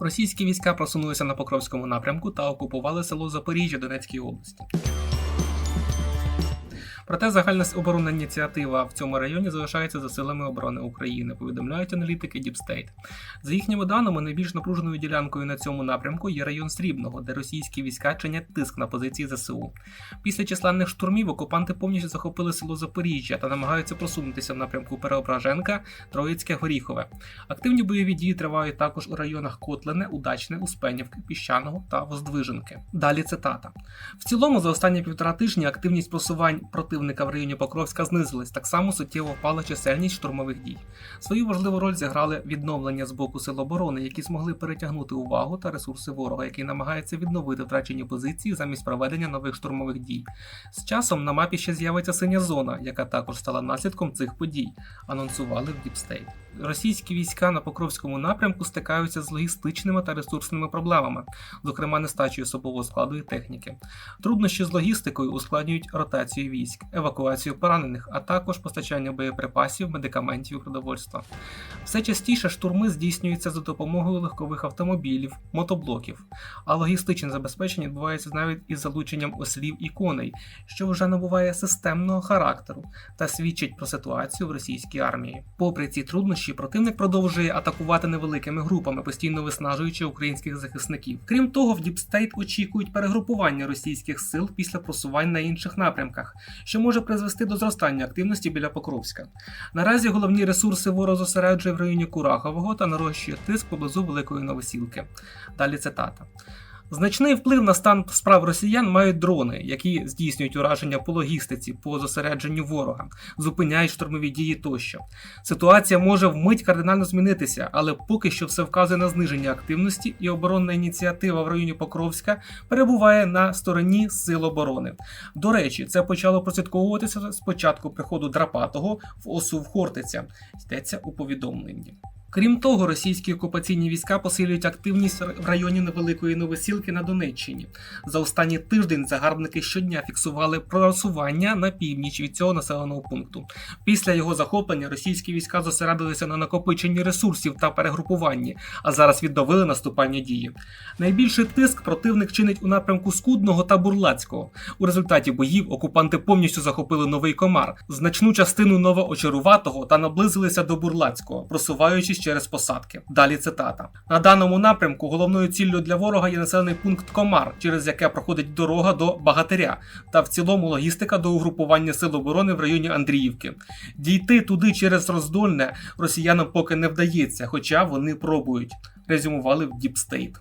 Російські війська просунулися на Покровському напрямку та окупували село Запоріжжя Донецької області. Проте загальна оборонна ініціатива в цьому районі залишається за силами оборони України, повідомляють аналітики Deep State. За їхніми даними, найбільш напруженою ділянкою на цьому напрямку є район Срібного, де російські війська чинять тиск на позиції ЗСУ. Після численних штурмів окупанти повністю захопили село Запоріжжя та намагаються просунутися в напрямку Переображенка, Троїцьке, Горіхове. Активні бойові дії тривають також у районах Котлине, Удачне, Успенівки, Піщаного та Воздвиженки. Далі цитата. В цілому за останні півтора тижні активність просувань противника в районі Покровська знизилась, так само суттєво впала чисельність штурмових дій. Свою важливу роль зіграли відновлення з боку сил оборони, які змогли перетягнути увагу та ресурси ворога, який намагається відновити втрачені позиції замість проведення нових штурмових дій. З часом на мапі ще з'явиться синя зона, яка також стала наслідком цих подій, анонсували в State. Російські війська на Покровському напрямку стикаються з логістичними та ресурсними проблемами, зокрема нестачею особового складу і техніки. Труднощі з логістикою ускладнюють ротацію військ, евакуацію поранених, а також постачання боєприпасів, медикаментів і продовольства. Все частіше штурми здійснюються за допомогою легкових автомобілів, мотоблоків, а логістичне забезпечення відбувається навіть із залученням ослів і коней, що вже набуває системного характеру та свідчить про ситуацію в російській армії. Попри ці труднощі, противник продовжує атакувати невеликими групами, постійно виснажуючи українських захисників. Крім того, в Діпстейт очікують перегрупування російських сил після просувань на інших напрямках, що може призвести до зростання активності біля Покровська. Наразі головні ресурси ворог зосереджує в районі Курахового та нарощує тиск поблизу Великої Новосілки. Далі цитата. Значний вплив на стан справ росіян мають дрони, які здійснюють ураження по логістиці, по зосередженню ворога, зупиняють штурмові дії тощо. Ситуація може вмить кардинально змінитися, але поки що все вказує на зниження активності, і оборонна ініціатива в районі Покровська перебуває на стороні сил оборони. До речі, це почало прослідковуватися з початку приходу Драпатого в осу в Хортиця. Йдеться у повідомленні. Крім того, російські окупаційні війська посилюють активність в районі Невеликої Новосілки на Донеччині. За останній тиждень загарбники щодня фіксували просування на північ від цього населеного пункту. Після його захоплення російські війська зосередилися на накопиченні ресурсів та перегрупуванні, а зараз відновили наступальні дії. Найбільший тиск противник чинить у напрямку Скудного та Бурлацького. У результаті боїв окупанти повністю захопили новий комар, значну частину новоочаруватого та наблизилися до Бурлацького, просуваючись через посадки. Далі цитата: на даному напрямку головною ціллю для ворога є населений пункт Комар, через яке проходить дорога до Багатиря, та в цілому логістика до угрупування сил оборони в районі Андріївки. Дійти туди через роздольне росіянам поки не вдається, хоча вони пробують. Резюмували в State.